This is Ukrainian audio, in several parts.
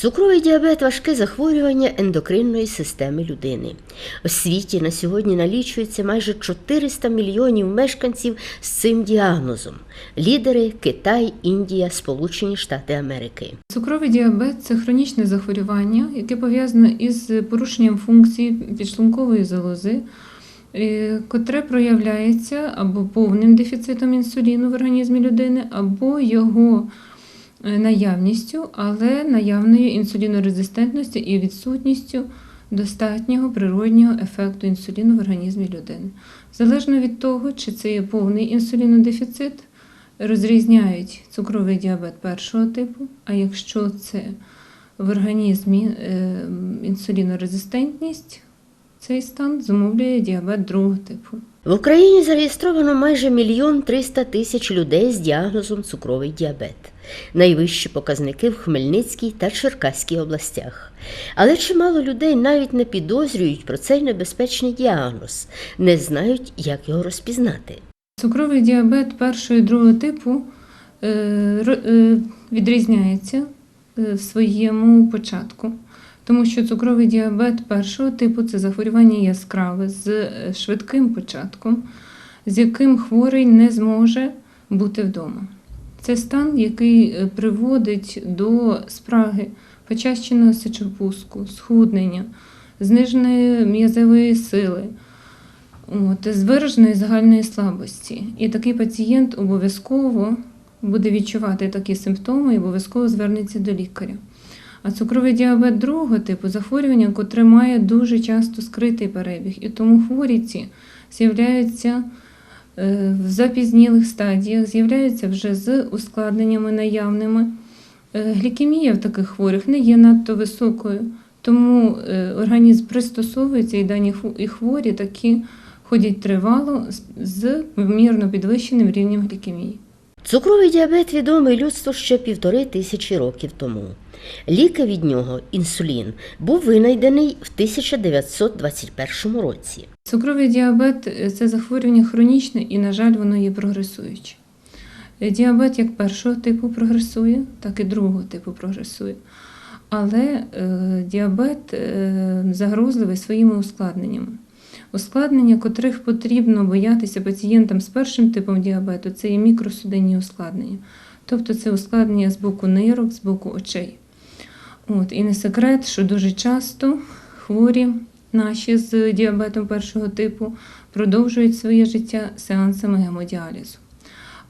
Цукровий діабет важке захворювання ендокринної системи людини. У світі на сьогодні налічується майже 400 мільйонів мешканців з цим діагнозом. Лідери Китай, Індія, Сполучені Штати Америки. Цукровий діабет це хронічне захворювання, яке пов'язане із порушенням функції підшлункової залози, е, котре проявляється або повним дефіцитом інсуліну в організмі людини, або його наявністю, але наявною інсулінорезистентністю і відсутністю достатнього природнього ефекту інсуліну в організмі людини. Залежно від того, чи це є повний інсулінодефіцит, розрізняють цукровий діабет першого типу, а якщо це в організмі е, інсулінорезистентність, цей стан зумовлює діабет другого типу. В Україні зареєстровано майже мільйон триста тисяч людей з діагнозом цукровий діабет. Найвищі показники в Хмельницькій та Черкаській областях. Але чимало людей навіть не підозрюють про цей небезпечний діагноз, не знають, як його розпізнати. Цукровий діабет першого і другого типу е, е, відрізняється е, в своєму початку, тому що цукровий діабет першого типу це захворювання яскраве з швидким початком, з яким хворий не зможе бути вдома. Це стан, який е, приводить до спраги, почащеного сечопуску, схуднення, зниженої м'язової сили. От, з вираженої загальної слабості. І такий пацієнт обов'язково буде відчувати такі симптоми і обов'язково звернеться до лікаря. А цукровий діабет другого типу захворювання, котре має дуже часто скритий перебіг, і тому хворі ці з'являються в запізнілих стадіях, з'являються вже з ускладненнями наявними. Е, Глікемія в таких хворих не є надто високою, тому е, організм пристосовується і дані і хворі такі ходять тривало з вмірно підвищеним рівнем глікемії. Цукровий діабет відомий людству ще півтори тисячі років тому. Ліки від нього, інсулін, був винайдений в 1921 році. Цукровий діабет це захворювання хронічне і, на жаль, воно є прогресуюче. Е, Діабет як першого типу прогресує, так і другого типу прогресує. Але е, діабет е, загрозливий своїми ускладненнями. Ускладнення, котрих потрібно боятися пацієнтам з першим типом діабету, це є мікросудинні ускладнення. Тобто це ускладнення з боку нирок, з боку очей. От, і не секрет, що дуже часто хворі наші з діабетом першого типу продовжують своє життя сеансами гемодіалізу.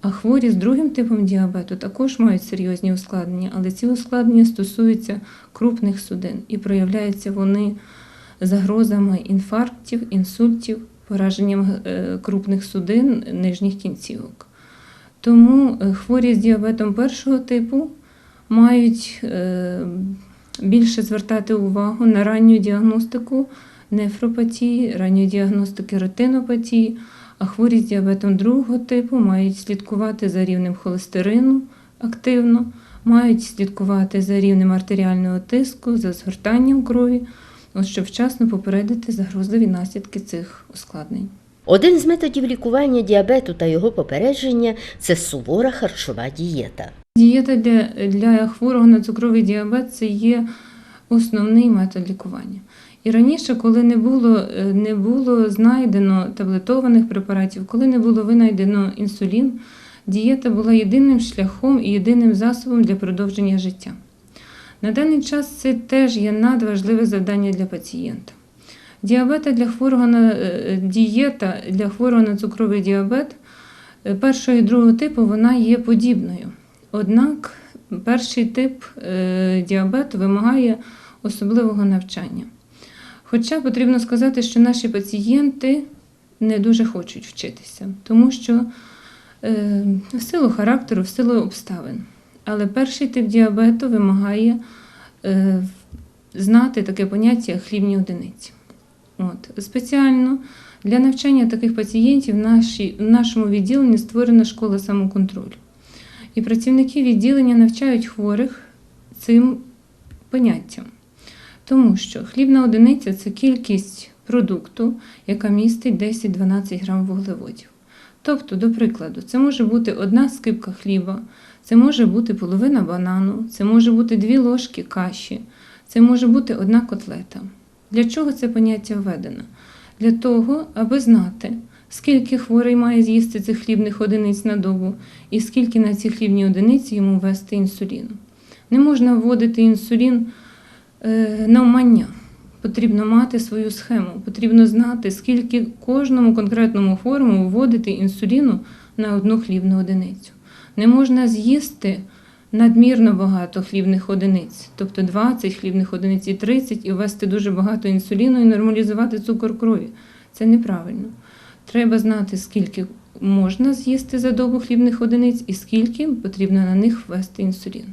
А хворі з другим типом діабету також мають серйозні ускладнення, але ці ускладнення стосуються крупних судин і проявляються вони загрозами інфарктів, інсультів, пораженням е, крупних судин нижніх кінцівок. Тому е, хворі з діабетом першого типу мають е, більше звертати увагу на ранню діагностику нефропатії, ранню діагностики ретинопатії, а хворі з діабетом другого типу мають слідкувати за рівнем холестерину активно, мають слідкувати за рівнем артеріального тиску, за згортанням крові, щоб вчасно попередити загрозливі наслідки цих ускладнень. Один з методів лікування діабету та його попередження це сувора харчова дієта. Дієта для, для хворого на цукровий діабет це є основний метод лікування. І раніше, коли не було, е, не було знайдено таблетованих препаратів, коли не було винайдено інсулін, дієта була єдиним шляхом і єдиним засобом для продовження життя. На даний час це теж є надважливе завдання для пацієнта. Діабета для хворого на е, дієта для хворого на цукровий діабет е, першого і другого типу вона є подібною. Однак перший тип е, діабету вимагає особливого навчання. Хоча потрібно сказати, що наші пацієнти не дуже хочуть вчитися, тому що е, в силу характеру, в силу обставин. Але перший тип діабету вимагає е, знати таке поняття хлібні одиниці. От. Спеціально для навчання таких пацієнтів в, нашому відділенні створена школа самоконтролю. І працівники відділення навчають хворих цим поняттям. Тому що хлібна одиниця це кількість продукту, яка містить 10-12 грам вуглеводів. Тобто, до прикладу, це може бути одна скипка хліба, це може бути половина банану, це може бути дві ложки каші, це може бути одна котлета. Для чого це поняття введено? Для того, аби знати, скільки хворий має з'їсти цих хлібних одиниць на добу, і скільки на ці хлібні одиниці йому ввести інсуліну. Не можна вводити інсулін е, навмання. Потрібно мати свою схему, потрібно знати, скільки кожному конкретному хворому вводити інсуліну на одну хлібну одиницю. Не можна з'їсти надмірно багато хлібних одиниць, тобто 20 хлібних одиниць і 30, і ввести дуже багато інсуліну і нормалізувати цукор крові. Це неправильно. Треба знати, скільки можна з'їсти за добу хлібних одиниць і скільки потрібно на них ввести інсулін.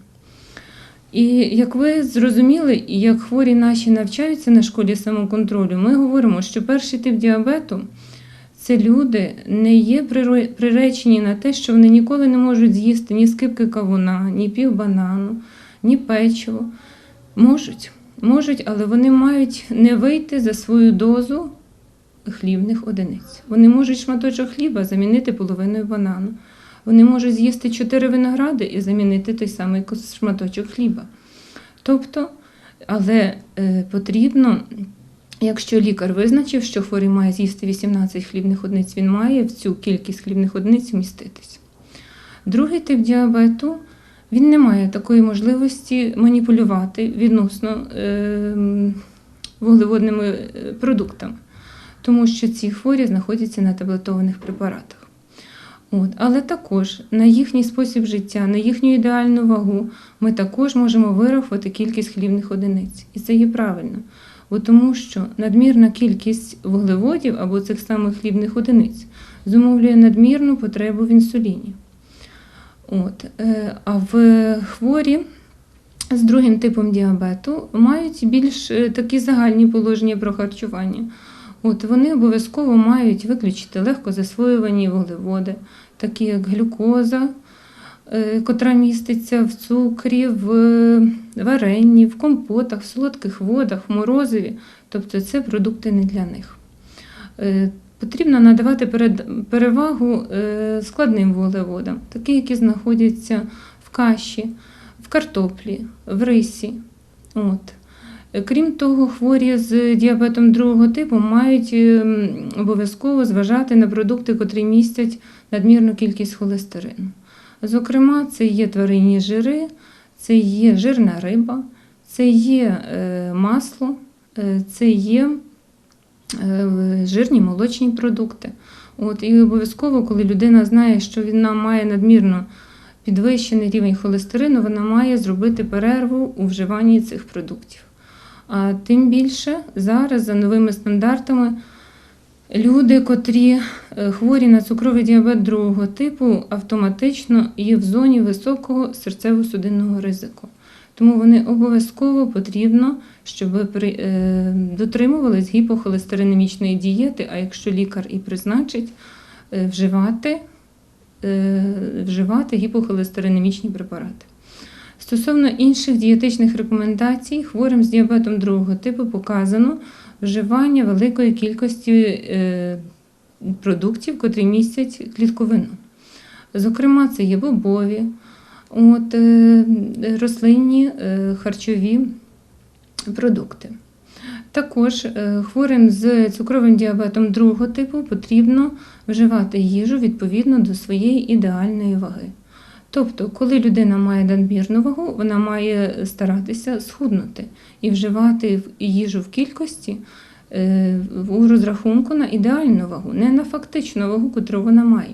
І як ви зрозуміли, як хворі наші навчаються на школі самоконтролю, ми говоримо, що перший тип діабету це люди не є приречені на те, що вони ніколи не можуть з'їсти ні скипки кавуна, ні пів банану, ні печиво. Можуть, можуть, але вони мають не вийти за свою дозу хлібних одиниць. Вони можуть шматочок хліба замінити половиною банану. Вони можуть з'їсти чотири виногради і замінити той самий шматочок хліба. Тобто, але е, потрібно, якщо лікар визначив, що хворий має з'їсти 18 хлібних одиниць, він має в цю кількість хлібних одиниць вміститись. Другий тип діабету він не має такої можливості маніпулювати відносно е, вуглеводними е, продуктами, тому що ці хворі знаходяться на таблетованих препаратах. От, але також на їхній спосіб життя, на їхню ідеальну вагу ми також можемо вирахувати кількість хлібних одиниць. І це є правильно. Бо тому що надмірна кількість вуглеводів або цих самих хлібних одиниць зумовлює надмірну потребу в інсуліні. От, е, а в хворі з другим типом діабету мають більш е, такі загальні положення про харчування. От вони обов'язково мають виключити легко засвоювані вуглеводи, такі як глюкоза, е, котра міститься в цукрі, в варенні, в компотах, в солодких водах, в морозиві. Тобто це продукти не для них. Е, Потрібно надавати перевагу е, складним вуглеводам, такі, які знаходяться в каші, в картоплі, в рисі. От. Крім того, хворі з діабетом другого типу мають ем, обов'язково зважати на продукти, котрі містять надмірну кількість холестерину. Зокрема, це є тваринні жири, це є жирна риба, це є е, масло, е, це є е, жирні молочні продукти. От, і обов'язково, коли людина знає, що вона має надмірно підвищений рівень холестерину, вона має зробити перерву у вживанні цих продуктів. А тим більше зараз за новими стандартами люди, котрі е, хворі на цукровий діабет другого типу, автоматично є в зоні високого серцево-судинного ризику. Тому вони обов'язково потрібно, щоб е, дотримувались гіпохолестеринемічної дієти, а якщо лікар і призначить, е, вживати, вживати гіпохолестеринемічні препарати. Стосовно інших дієтичних рекомендацій, хворим з діабетом другого типу показано вживання великої кількості е, продуктів, котрі містять клітковину. Зокрема, це є бобові, от, е, рослинні е, харчові продукти. Також хворим з цукровим діабетом другого типу потрібно вживати їжу відповідно до своєї ідеальної ваги. Тобто, коли людина має надмірну вагу, вона має старатися схуднути і вживати їжу в кількості е, у розрахунку на ідеальну вагу, не на фактичну вагу, котру вона має.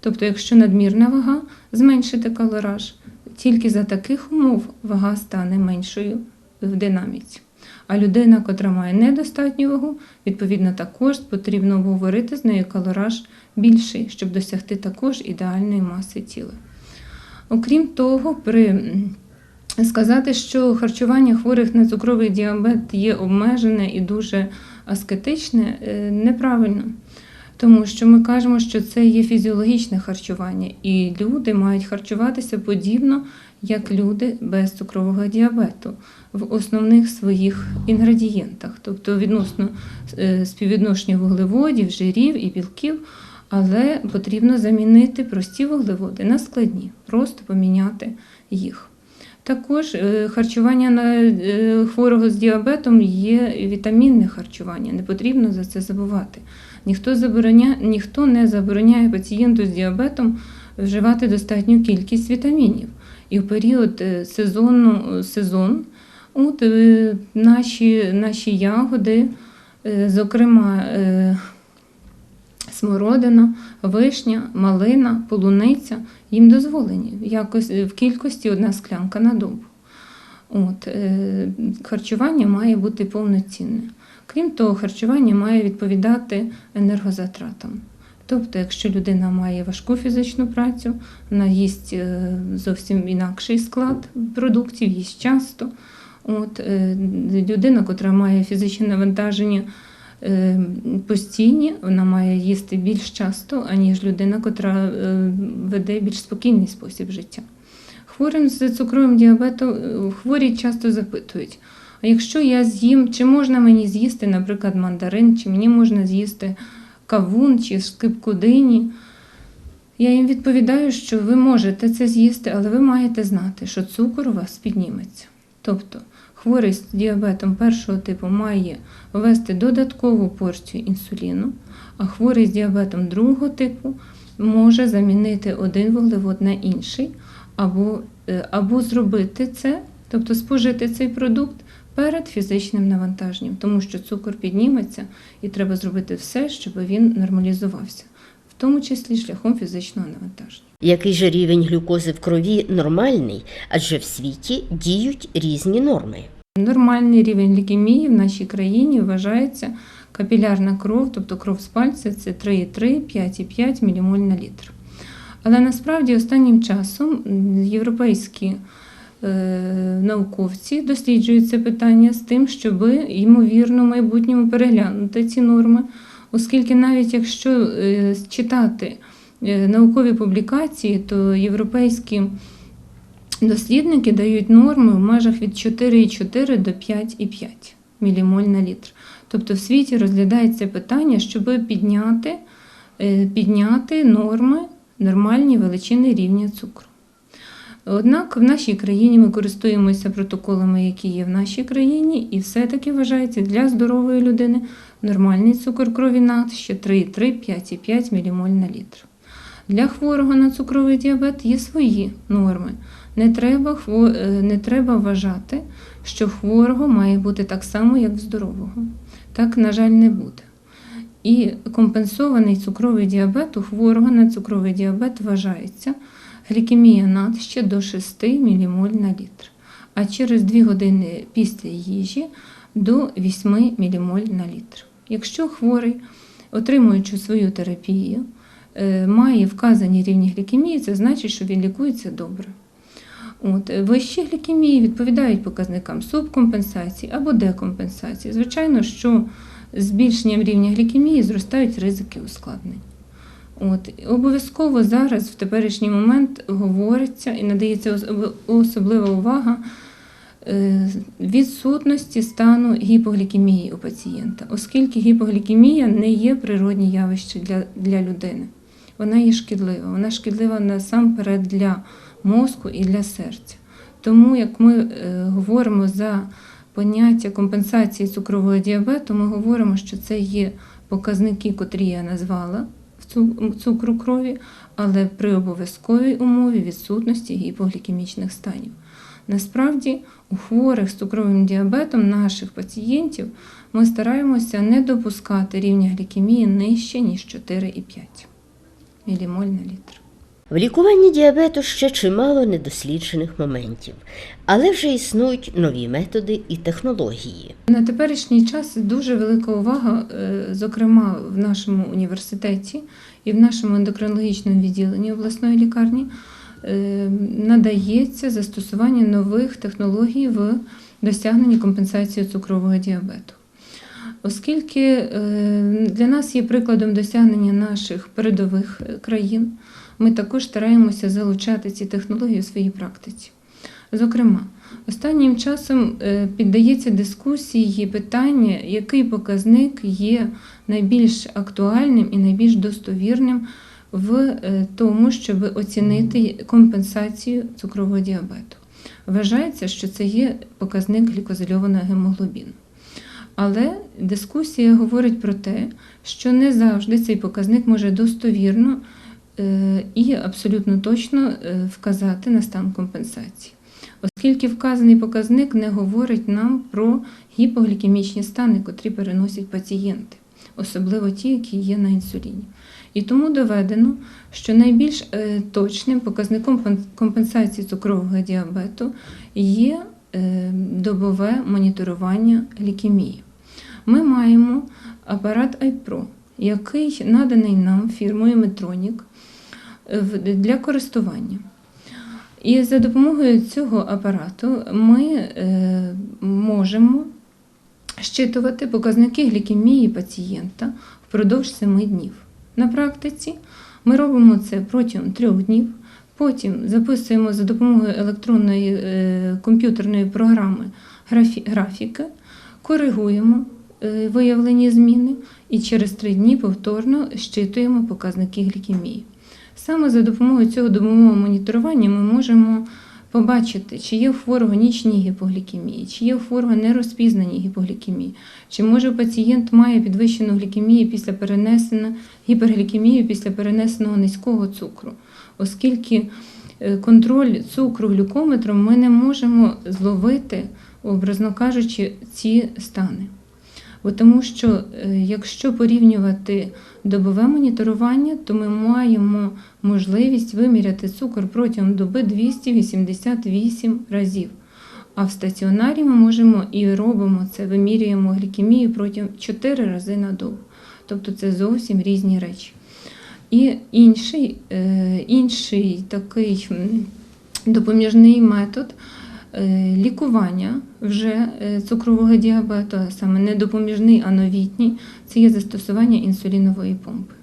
Тобто, якщо надмірна вага, зменшити калораж, тільки за таких умов вага стане меншою в динаміці. А людина, котра має недостатню вагу, відповідно також потрібно обговорити з нею калораж більший, щоб досягти також ідеальної маси тіла. Окрім того, при сказати, що харчування хворих на цукровий діабет є обмежене і дуже аскетичне, е, неправильно. Тому що ми кажемо, що це є фізіологічне харчування, і люди мають харчуватися подібно, як люди без цукрового діабету в основних своїх інгредієнтах, тобто відносно е, співвідношення вуглеводів, жирів і білків, Але потрібно замінити прості вуглеводи на складні, просто поміняти їх. Також е, харчування на е, хворого з діабетом є вітамінне харчування, не потрібно за це забувати. Ніхто, забороня... Ніхто не забороняє пацієнту з діабетом вживати достатню кількість вітамінів. І в період е, сезону, сезон от, наші, наші ягоди, зокрема смородина, вишня, малина, полуниця, їм дозволені якось, в кількості одна склянка на добу. От, е, харчування має бути повноцінне. Крім того, харчування має відповідати енергозатратам. Тобто, якщо людина має важку фізичну працю, вона їсть е, зовсім інакший склад продуктів, їсть часто. От, е, людина, яка має фізичне навантаження постійні, вона має їсти більш часто, аніж людина, яка веде більш спокійний спосіб життя. Хворим з цукровим діабетом е, хворі часто запитують: а якщо я з'їм, чи можна мені з'їсти, наприклад, мандарин, чи мені можна з'їсти кавун чи скипку дині? Я їм відповідаю, що ви можете це з'їсти, але ви маєте знати, що цукор у вас підніметься. Тобто хворий з діабетом першого типу має ввести додаткову порцію інсуліну, а хворий з діабетом другого типу може замінити один вуглевод на інший, або, е, або зробити це, тобто спожити цей продукт перед фізичним навантаженням, тому що цукор підніметься і треба зробити все, щоб він нормалізувався, в тому числі шляхом фізичного навантаження. Який же рівень глюкози в крові нормальний, адже в світі діють різні норми. Нормальний рівень лікемії в нашій країні вважається капілярна кров, тобто кров з пальця це 3,3-5,5 мілімоль на літр. Але насправді останнім часом європейські е, науковці досліджують це питання з тим, щоб ймовірно в майбутньому переглянути ці норми, оскільки навіть якщо е, читати е, наукові публікації, то європейські дослідники дають норми в межах від 4,4 до 5,5 мілімоль на літр. Тобто в світі розглядається питання, щоб підняти, е, підняти норми нормальні величини рівня цукру. Однак в нашій країні ми користуємося протоколами, які є в нашій країні, і все-таки вважається для здорової людини нормальний цукор крові над ще 3,3-5,5 мілімоль на літр. Для хворого на цукровий діабет є свої норми. Не треба, е, не треба вважати, що хворого має бути так само, як здорового. Так, на жаль, не буде. І компенсований цукровий діабет у хворого на цукровий діабет вважається глікемія над ще до 6 мілімоль на літр, а через 2 години після їжі до 8 мілімоль на літр. Якщо хворий, отримуючи свою терапію, е, має вказані рівні глікемії, це значить, що він лікується добре. От, е, вищі глікемії відповідають показникам субкомпенсації або декомпенсації. Звичайно, що збільшенням рівня глікемії зростають ризики ускладнень. От, обов'язково зараз, в теперішній момент, говориться і надається особлива увага е, відсутності стану гіпоглікемії у пацієнта, оскільки гіпоглікемія не є природні явище для, для людини. Вона є шкідлива. Вона шкідлива насамперед для мозку і для серця. Тому, як ми е, говоримо за поняття компенсації цукрового діабету, ми говоримо, що це є показники, котрі я назвала в цукру крові, але при обов'язковій умові відсутності гіпоглікемічних станів. Насправді, у хворих з цукровим діабетом наших пацієнтів ми стараємося не допускати рівня глікемії нижче, ніж 4,5 мілімоль на літр. В лікуванні діабету ще чимало недосліджених моментів, але вже існують нові методи і технології. На теперішній час дуже велика увага, е, зокрема в нашому університеті і в нашому ендокринологічному відділенні обласної лікарні, е, надається застосування нових технологій в досягненні компенсації цукрового діабету. Оскільки е, для нас є прикладом досягнення наших передових країн, ми також стараємося залучати ці технології у своїй практиці. Зокрема, Останнім часом е, піддається дискусії питання, який показник є найбільш актуальним і найбільш достовірним в е, тому, щоб оцінити компенсацію цукрового діабету. Вважається, що це є показник глікозильованого гемоглобіну. Але дискусія говорить про те, що не завжди цей показник може достовірно і абсолютно точно е, вказати на стан компенсації. Оскільки вказаний показник не говорить нам про гіпоглікемічні стани, котрі переносять пацієнти, особливо ті, які є на інсуліні. І тому доведено, що найбільш е, точним показником компенсації цукрового діабету є е, добове моніторування глікемії. Ми маємо апарат iPro, який наданий нам фірмою е, в- для користування. І за допомогою цього апарату ми е, можемо щитувати показники глікемії пацієнта впродовж 7 днів. На практиці ми робимо це протягом 3 днів. Потім записуємо за допомогою електронної е, комп'ютерної програми графі- графіки, коригуємо е, виявлені зміни і через 3 дні повторно щитуємо показники глікемії. Саме за допомогою цього добового моніторування ми можемо побачити, чи є у хворого нічні гіпоглікемії, чи є у хворого нерозпізнані гіпоглікемії, чи може пацієнт має підвищену глікемію після перенесеного гіперглікемію після перенесеного низького цукру, оскільки е, контроль цукру глюкометром ми не можемо зловити, образно кажучи, ці стани. Тому що е, якщо порівнювати добове моніторування, то ми маємо можливість виміряти цукор протягом доби 288 разів. А в стаціонарі ми можемо і робимо це, вимірюємо глікемію протягом 4 рази на добу. Тобто це зовсім різні речі. І інший, е, інший такий допоміжний метод лікування вже е, цукрового діабету, саме не допоміжний, а новітній, це є застосування інсулінової помпи.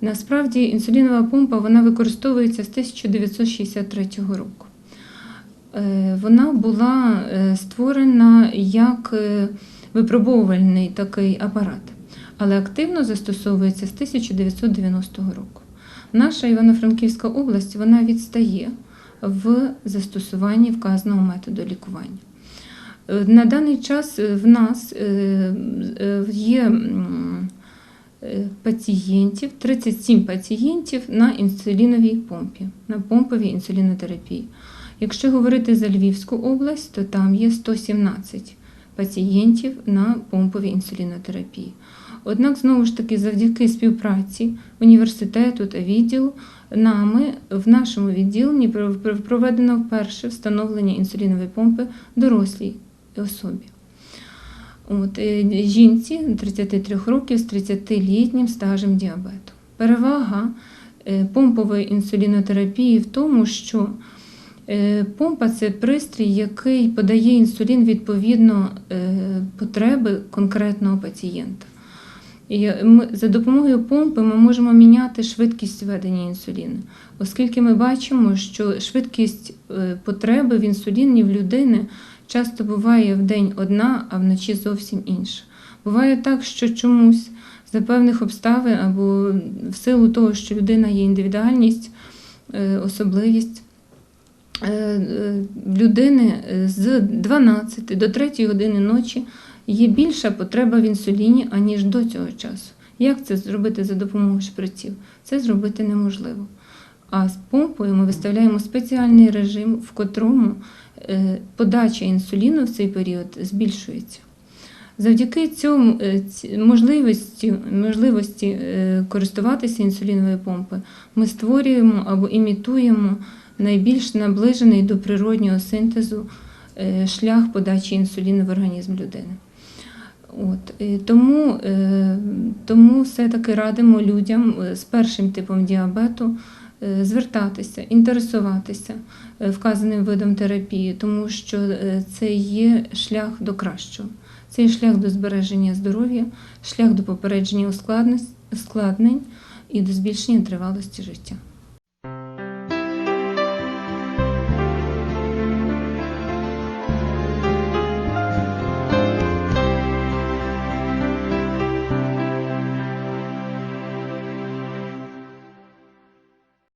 Насправді інсулінова помпа вона використовується з 1963 року. Е, Вона була е, створена як е, випробовувальний такий апарат, але активно застосовується з 1990 року. Наша Івано-Франківська область вона відстає в застосуванні вказаного методу лікування. Е, На даний час е, в нас е, є пацієнтів, 37 пацієнтів на інсуліновій помпі, на помповій інсулінотерапії. Якщо говорити за Львівську область, то там є 117 пацієнтів на помповій інсулінотерапії. Однак, знову ж таки, завдяки співпраці університету та відділу, нами в нашому відділенні пров- пров- проведено вперше встановлення інсулінової помпи дорослій особі. От, е, жінці 33 років з 30-літнім стажем діабету. Перевага е, помпової інсулінотерапії в тому, що е, помпа це пристрій, який подає інсулін відповідно потреби конкретного пацієнта. Ми, за допомогою помпи ми можемо міняти швидкість введення інсуліну, оскільки ми бачимо, що швидкість е, потреби в інсуліні в людини часто буває в день одна, а вночі зовсім інша. Буває так, що чомусь за певних обставин або в силу того, що людина є індивідуальність, е, особливість. е, людини з 12 до 3 години ночі є більша потреба в інсуліні, аніж до цього часу. Як це зробити за допомогою шприців? Це зробити неможливо. А з помпою ми виставляємо спеціальний режим, в котрому е, подача інсуліну в цей період збільшується. Завдяки цьому е, можливості, можливості е, користуватися інсуліновою помпою, ми створюємо або імітуємо найбільш наближений до природнього синтезу шлях подачі інсуліну в організм людини. От, тому, е, тому все-таки радимо людям е, з першим типом діабету е, звертатися, інтересуватися вказаним видом терапії, тому що це є шлях до кращого. Це є шлях до збереження здоров'я, шлях до попередження ускладнень і до збільшення тривалості життя.